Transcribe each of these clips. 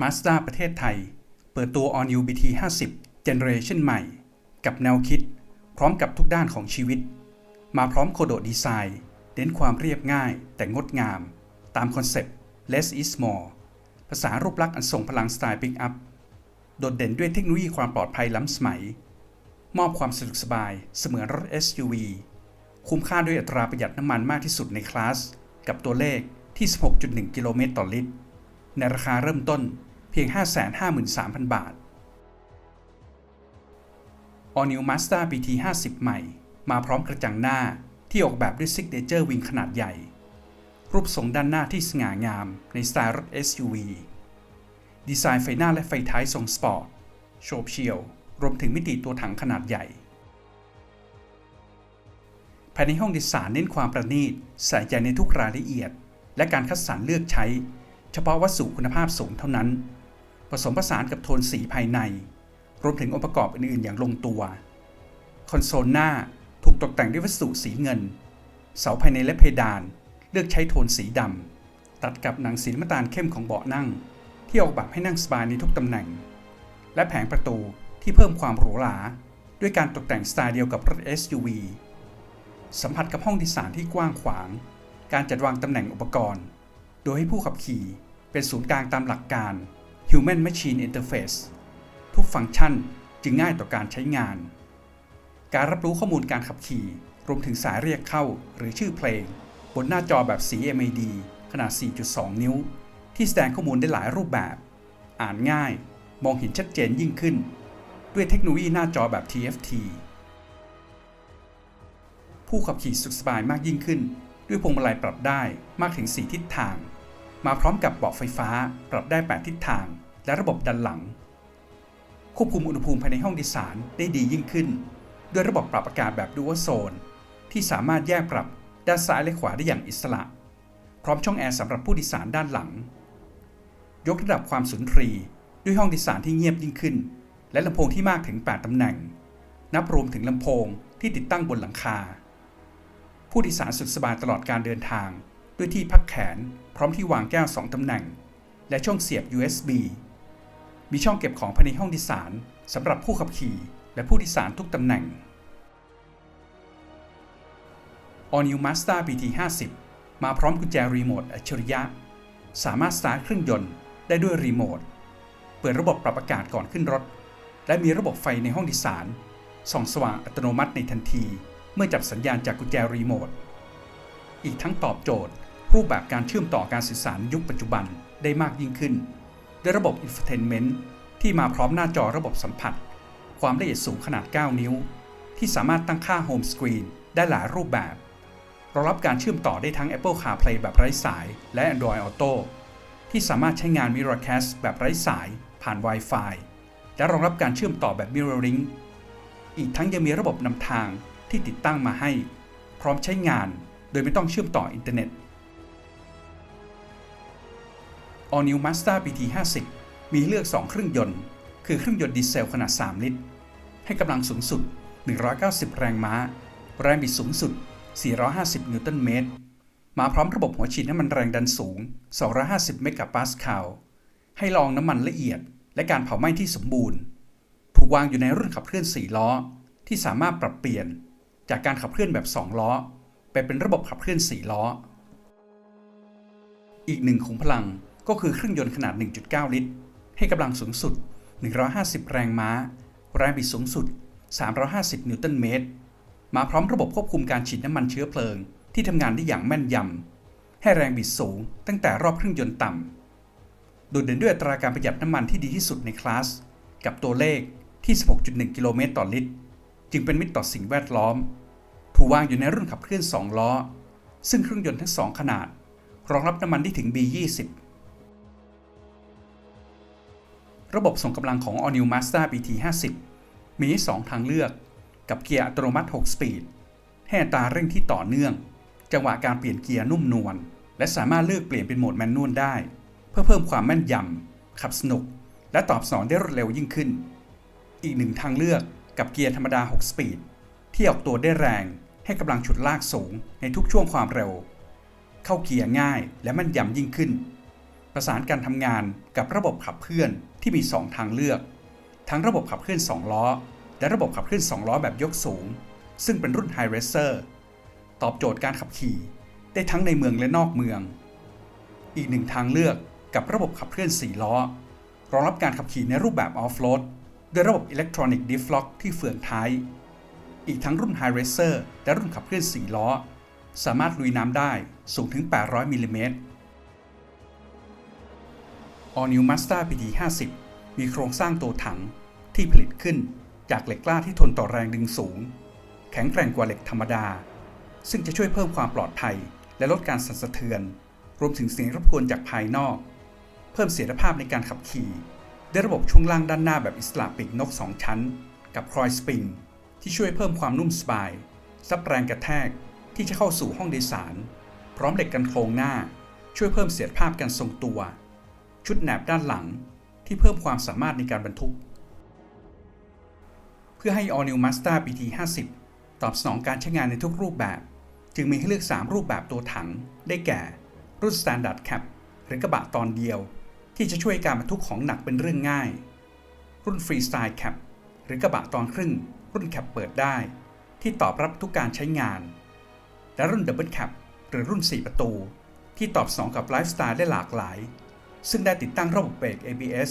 Mazda ประเทศไทย เปิดตัว All New BT 50 Generation ใหม่ กับแนวคิด พร้อมกับทุกด้านของชีวิต มาพร้อมโคโดดีไซน์เน้นความเรียบง่าย แต่งดงาม ตามคอนเซปต์ less is more ภาษารูปลักษณ์อันทรงพลังสไตล์ปิกอัพ โดดเด่นด้วยเทคโนโลยีความปลอดภัยล้ำสมัย มอบความสะดวกสบายเสมือนรถ SUV คุ้มค่าด้วยอัตราประหยัดน้ำมันมากที่สุดในคลาส กับตัวเลขที่ 16.1 กิโลเมตรต่อลิตร ในราคาเริ่มต้นเพียง 553,000 บาท All New Mazda BT 50 ใหม่ มาพร้อมกระจังหน้าที่ออกแบบด้วย Signature Wing ขนาดใหญ่ รูปทรงด้านหน้าที่สง่างามในสไตล์รถ SUV ดีไซน์ไฟหน้าและไฟท้ายทรงสปอร์ต โฉบเฉี่ยว รวมถึงมิติตัวถังขนาดใหญ่ ภายในห้องดยสารเน้นความประณีตใส่ใจในทุกรายละเอียด และการคัดสรรเลือกใช้ เฉพาะวัสดุคุณภาพสูงเท่านั้น ผสมผสานกับโทนสีภายใน รวมถึงองค์ประกอบอื่นๆ อย่างลงตัว คอนโซลหน้าถูกตกแต่งด้วยวัสดุสีเงิน เสาภายในและเพดานเลือกใช้โทนสีดำตัดกับหนังสีน้ำตาลเข้มของเบาะนั่ง ที่ออกแบบให้นั่งสบายในทุกตำแหน่ง และแผงประตู ที่เพิ่มความหรูหราด้วยการตกแต่งสไตล์เดียวกับรถ SUV สัมผัสกับห้องดยสารที่กว้างขวาง การจัดวางตำแหน่งอุปกรณ์ โดยให้ผู้ขับขี่เป็นศูนย์กลางตามหลักการ Human Machine Interface ทุกฟังก์ชันจึงง่ายต่อการใช้งาน การรับรู้ข้อมูลการขับขี่ รวมถึงสายเรียกเข้าหรือชื่อเพลง บนหน้าจอแบบสี MAD ขนาด 4.2 นิ้ว ที่แสดงข้อมูลได้หลายรูปแบบ อ่านง่าย มองเห็นชัดเจนยิ่งขึ้น ด้วยเทคโนโลยีหน้าจอแบบ TFT ผู้ขับขี่สุขสบายมากยิ่งขึ้น ด้วยพวงมาลัยปรับได้มากถึง 4 ทิศทาง มาพร้อมกับเบาะไฟฟ้าปรับได้ 8 ทิศทาง และระบบดันหลัง ควบคุมอุณหภูมิภายในห้องโดยสารได้ดียิ่งขึ้น ด้วยระบบปรับอากาศแบบดูอัโซน ที่สามารถแยกปรับด้านซ้ายและขวาได้อย่างอิสระ พร้อมช่องแอร์สำหรับผู้โดยสารด้านหลัง ยกระดับความสุนทรีด้วยห้องโดยสารที่เงียบยิ่งขึ้น และลำโพงที่มากถึง 8 ตำแหน่ง นับรวมถึงลำโพงที่ติดตั้งบนหลังคา ผู้โดยสารสุขสบายตลอดการเดินทาง ด้วยที่พักแขนพร้อมที่วางแก้ว 2 ตำแหน่ง และช่องเสียบ USB มีช่องเก็บของภายในห้องโดยสารสำหรับผู้ขับขี่ และผู้โดยสารทุกตำแหน่ง All New Mazda BT 50 มาพร้อมกุญแจรีโมทอัจฉริยะ สามารถสตาร์ทเครื่องยนต์ได้ด้วยรีโมท เปิดระบบปรับอากาศก่อนขึ้นรถ และมีระบบไฟในห้องดยสารส่องสว่างอัตโนมัติในทันที เมื่อจับสัญญาณจากกุญแจรีโมท อีกทั้งตอบโจทย์ รูปแบบการเชื่อมต่อการสื่อสารยุคปัจจุบันได้มากยิ่งขึ้น ด้วยระบบ Infotainment ที่มาพร้อมหน้าจอระบบสัมผัส ความละเอียดสูงขนาด 9 นิ้ว ที่สามารถตั้งค่า Home Screen ได้หลายรูปแบบรองรับการเชื่อมต่อได้ทั้ง Apple CarPlay แบบไร้สาย และ Android Auto ที่สามารถใช้งาน Miracast แบบไร้สาย ผ่าน Wi-Fi และรองรับการเชื่อมต่อแบบ Mirroring อีกทั้งยังมีระบบนำทางที่ติดตั้งมาให้ พร้อมใช้งานโดยไม่ต้องเชื่อมต่ออินเทอร์เน็ต All New Mazda BT 50 มีเลือก 2 เครื่องยนต์ คือเครื่องยนต์ดีเซลขนาด 3 ลิตร ให้กำลังสูงสุด 190 แรงม้า แรงบิดสูงสุด 450 นิวตันเมตร มาพร้อมระบบหัวฉีดน้ำมันแรงดันสูง 250 เมกะปาสคาล ให้ลองน้ำมันละเอียด และการเผาไหม้ที่สมบูรณ์ ถูกวางอยู่ในรุ่นขับเคลื่อน 4 ล้อ ที่สามารถปรับเปลี่ยนจากการขับเคลื่อนแบบ 2 ล้อ ไปเป็นระบบขับเคลื่อน 4 ล้อ อีกหนึ่งขุมพลังก็คือเครื่องยนต์ขนาด 1.9 ลิตร ให้กำลังสูงสุด 150 แรงม้า แรงบิดสูงสุด 350 นิวตันเมตร มาพร้อมระบบควบคุมการฉีดน้ำมันเชื้อเพลิง ที่ทำงานได้อย่างแม่นยำให้แรงบิดสูงตั้งแต่รอบเครื่องยนต์ต่ำ โดดเด่นด้วยอัตราการประหยัดน้ำมันที่ดีที่สุดในคลาส กับตัวเลขที่ 16.1 กิโลเมตรต่อลิตร จึงเป็นมิตรต่อสิ่งแวดล้อม ถูกวางอยู่ในรุ่นขับเคลื่อน 2 ล้อ ซึ่งเครื่องยนต์ทั้ง 2 ขนาด รองรับน้ำมันได้ถึง B20 ระบบส่งกำลังของ All New Mazda BT 50 มี 2 ทางเลือก กับเกียร์อัตโนมัติ 6 สปีด ให้อัตราเร่งที่ต่อเนื่อง จังหวะการเปลี่ยนเกียร์นุ่มนวล และสามารถเลือกเปลี่ยนเป็นโหมดแมนนวลได้ เพื่อเพิ่มความแม่นยำขับสนุก และตอบสนองได้รวดเร็วยิ่งขึ้น อีกหนึ่งทางเลือกกับเกียร์ธรรมดา 6 สปีด ที่ออกตัวได้แรงให้กำลังฉุดลากสูงในทุกช่วงความเร็ว เข้าเกียร์ง่ายและแม่นยำยิ่งขึ้น ประสานการทำงานกับระบบขับเคลื่อนที่มี 2 ทางเลือก ทั้งระบบขับเคลื่อน 2 ล้อ และระบบขับเคลื่อน 2 ล้อแบบยกสูง ซึ่งเป็นรุ่น High Racer ตอบโจทย์การขับขี่ได้ทั้งในเมืองและนอกเมือง อีกหนึ่งทางเลือก กับระบบขับเคลื่อน 4 ล้อ รองรับการขับขี่ในรูปแบบออฟโรดด้วยระบบอิเล็กทรอนิกส์ดิฟล็อกที่เฟืองท้าย อีกทั้งรุ่น High Racer และรุ่นขับเคลื่อน 4 ล้อ สามารถลุยน้ำได้สูงถึง 800มิลลิเมตร All New Mazda PT 50มีโครงสร้างตัวถังที่ผลิตขึ้นจากเหล็กกล้าที่ทนต่อแรงดึงสูง แข็งแกร่งกว่าเหล็กธรรมดา ซึ่งจะช่วยเพิ่มความปลอดภัยและลดการสั่นสะเทือน รวมถึงเสียงรบกวนจากภายนอก เพิ่มเสถียรภาพในการขับขี่ด้วยระบบช่วงล่างด้านหน้าแบบอิสระปีกนก 2 ชั้น กับคอยสปริงที่ช่วยเพิ่มความนุ่มสบายซับแรงกระแทกที่จะเข้าสู่ห้องโดยสาร พร้อมเหล็กกันโครงหน้า ช่วยเพิ่มเสถียรภาพการทรงตัว ชุดแหนบด้านหลังที่เพิ่มความสามารถในการบรรทุก เพื่อให้ All New Mazda PT 50ตอบสนองการใช้งานในทุกรูปแบบ จึงมีให้เลือก 3 รูปแบบตัวถัง ได้แก่ รุ่น Standard Cap หรือกระบะตอนเดียว ที่จะช่วยการบรรทุกของหนักเป็นเรื่องง่าย รุ่น Freestyle Cap หรือกระบะตอนครึ่ง รุ่นแคปเปิดได้ ที่ตอบรับทุกการใช้งาน และรุ่น Double Cap หรือรุ่น 4 ประตู ที่ตอบสนองกับไลฟ์สไตล์ได้หลากหลาย ซึ่งได้ติดตั้งระบบเบรก ABS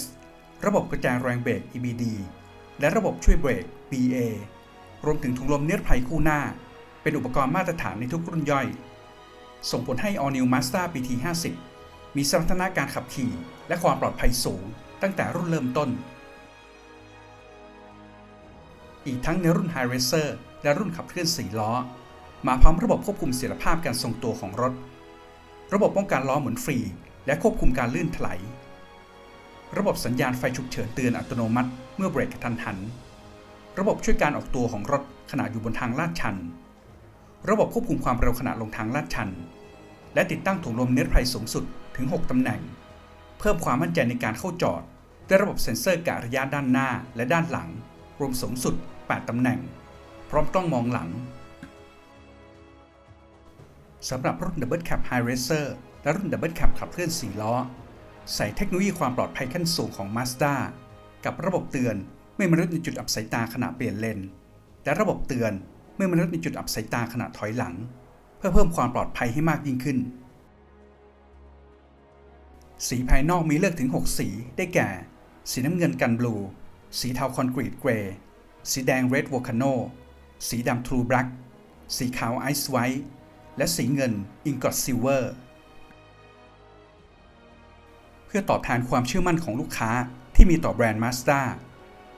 ระบบกระจายแรงเบรก EBD และระบบช่วยเบรก BA รวมถึงถุงลมนิรภัยคู่หน้า เป็นอุปกรณ์มาตรฐานในทุกรุ่นย่อย ส่งผลให้ All New Mazda PT 50 มีสมรรถนะการขับขี่ และความปลอดภัยสูง ตั้งแต่รุ่นเริ่มต้น อีกทั้งในรุ่น High Racer และรุ่นขับเคลื่อน4ล้อ มาพร้อมระบบควบคุมเสถียรภาพการทรงตัวของรถ ระบบป้องกันล้อหมุนฟรี และควบคุมการลื่นถลายระบบสัญญาณไฟฉุกเฉินเตือนอัตโนมัติ เมื่อเบรกกระทันหัน ระบบช่วยการออกตัวของรถขณะอยู่บนทางลาดชัน ระบบควบคุมความเร็วขณะลงทางลาดชัน และติดตั้งถุงลมนิรภัยสูงสุดถึง 6 ตำแหน่ง เพิ่มความมั่นใจในการเข้าจอดด้วยระบบเซ็นเซอร์กะระยะด้านหน้าและด้านหลัง รวมสูงสุด 8 ตำแหน่ง พร้อมกล้องมองหลังสำหรับรุ่น Double Cab High Racer และรุ่น Double Cab ขับเคลื่อน 4 ล้อ ใส่เทคโนโลยีความปลอดภัยขั้นสูงของ Mazda กับระบบเตือนเมื่อมนุษย์ในจุดอับสายตาขณะเปลี่ยนเลน และระบบเตือนเมื่อมนุษย์ในจุดอับสายตาขณะถอยหลัง พื่อเพิ่มความปลอดภัยให้มากยิ่งขึ้น สีภายนอกมีเลือกถึง 6 สีได้แก่ สีน้ำเงินกันบลู สีเทาคอนกรีตเกรย์สีแดงเรดวอลคาโนสีดำทรูบล็กสีขาวไอซ์ไวท์และสีเงินอิงกอตซิลเวอร์เพื่อตอบแทนความเชื่อมั่นของลูกค้าที่มีต่อแบรนด์ Mazda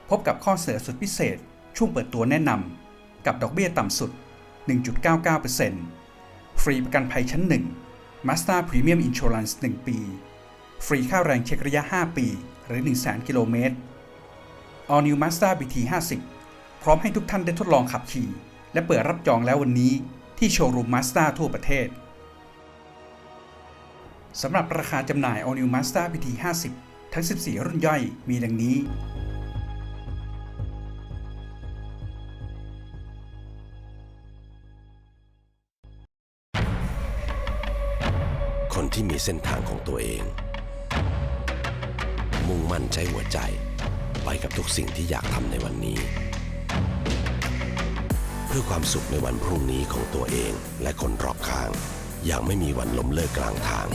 พบกับข้อเสนอสุดพิเศษช่วงเปิดตัวแนะนำกับดอกเบี้ยต่ำสุด 1.99% รีประกันภัยชั้น 1 Mazda Premium Insurance 1 ปี ฟรีค่าแรงเช็คระยะ 5 ปี หรือ 100,000 กิโลเมตร All New Mazda BT 50 พร้อมให้ทุกท่านได้ทดลองขับขี่ และเปิดรับจองแล้ววันนี้ที่โชว์รูม Mazda ทั่วประเทศสำหรับราคาจำหน่าย All New Mazda BT 50 ทั้ง 14 รุ่นย่อยมีดังนี้ คนที่มีเส้นทางของตัวเอง มุ่งมั่นใช้หัวใจ ไปกับทุกสิ่งที่อยากทำในวันนี้ เพื่อความสุขในวันพรุ่งนี้ของตัวเองและคนรอบข้าง อย่างไม่มีวันล้มเลิกกลางทาง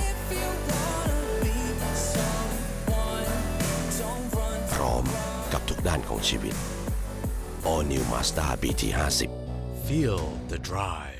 พร้อมกับทุกด้านของชีวิต All New Mazda BT 50 Feel the drive.